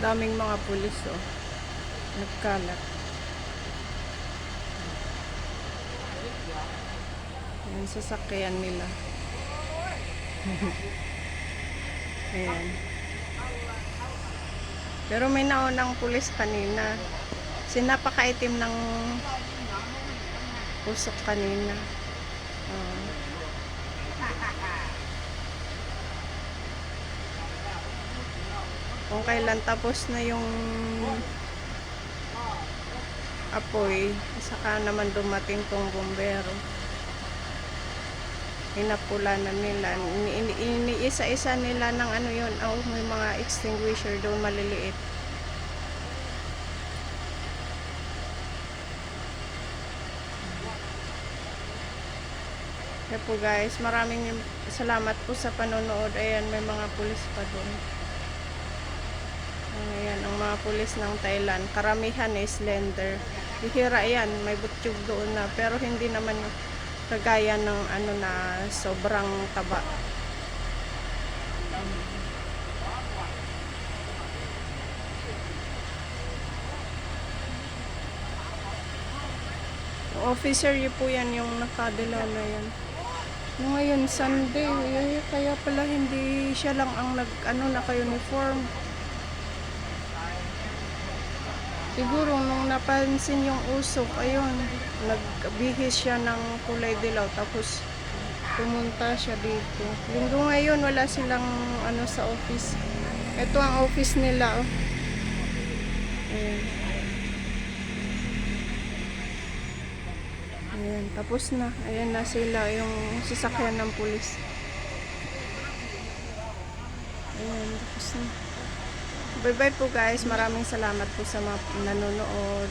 Daming mga pulis oh. Nagkalat. Ayan, sasakyan nila. Ayan. Pero may naunang pulis kanina. Sinapakaitim ng usok kanina. Oo. Kung kailan tapos na yung apoy, saka naman dumating tong bumbero. Inapula na nila. Ini- ini- Iniisa-isa nila ng ano yun. Oh, may mga extinguisher doon maliliit. Kaya po guys, maraming salamat po sa panonood. Ayan, may mga pulis pa doon. Ayan, ang mga pulis ng Thailand. Karamihan is slender. Bihira yan, may butchog doon na. Pero hindi naman kagaya ng ano na sobrang taba. Officer yun po yan, yung nakadala na yan. Ngayon, Sunday, eh, kaya pala hindi siya lang ang nag, ano, naka-uniform. Siguro nung napansin yung usok, ayun, nagbihis siya ng kulay dilaw tapos pumunta siya dito. Linggo ngayon wala silang ano sa office. Ito ang office nila. Oh. Ayan. Ayan, tapos na. Ayan na sila yung sasakyan ng pulis. Ayan, tapos na. Bye-bye po guys. Maraming salamat po sa mga nanonood.